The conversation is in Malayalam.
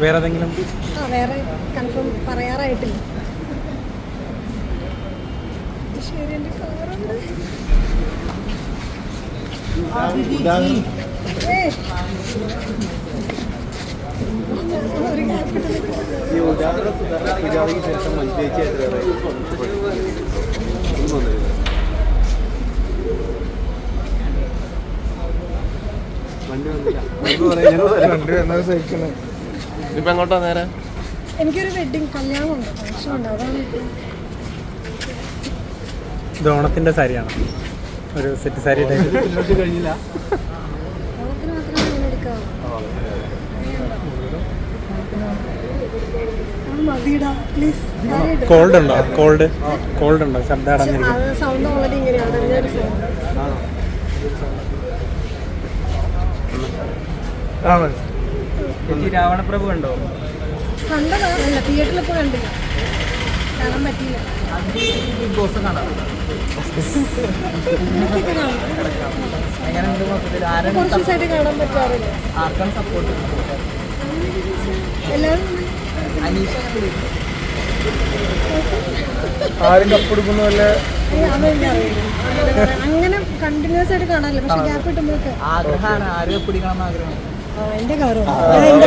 വേറെ ഏതെങ്കിലും ആ വേറെ കൺഫേം പറയാറായിട്ടില്ല. ശരി എന്റെ കാറുണ്ട് ഈ ഉദാഹരണം ശേഷം മഞ്ചേച്ചിയായിട്ട് ഇപ്പൊ എങ്ങോട്ടാ നേരെ? എനിക്കൊരു വെഡിങ് കല്യാണമുണ്ട് ഫംഗ്ഷൻ ഉണ്ട് അതാണ് ഇത് ഓണത്തിന്റെ സാരിയാണ്? ഒരു സെറ്റ് സാരി ടൈപ്പ് കഴിഞ്ഞില്ല ഓണത്തിന് മാത്രമേ എടുക്കാവൂ. പ്ലീസ് കോൾഡ് ഉണ്ടോ? കോൾഡ് കോൾഡ് ഉണ്ടോ? ശബ്ദം അടഞ്ഞിരിക്കും സൗണ്ട് ഓൾറെഡി ഇങ്ങനെയാണ് അടഞ്ഞൊരു സൗണ്ട് രാവണപ്രഭു ഉണ്ടോ? തിയേറ്ററിൽ ഇപ്പോൾ കണ്ടില്ല കാണാൻ പറ്റിയില്ല. ബിഗ് ബോസ് എങ്ങനെയുണ്ട് മൊത്തത്തിൽ ആരാണ് കുറച്ച് കാണാൻ പറ്റാറില്ല. ആർക്കാണ് സപ്പോർട്ട് അനീഷ ആരും കപ്പെടുക്കുന്ന വല്ല അങ്ങനെ കണ്ടിന്യൂസ് ആയിട്ട് കാണാറില്ല. പക്ഷെ ഗ്യാപ്പ് കിട്ടുമ്പോഴൊക്കെ ആഗ്രഹമാണ്. ആരും പിടിക്കണം എന്ന് ആഗ്രഹം. എന്റെ കാറും എന്റെ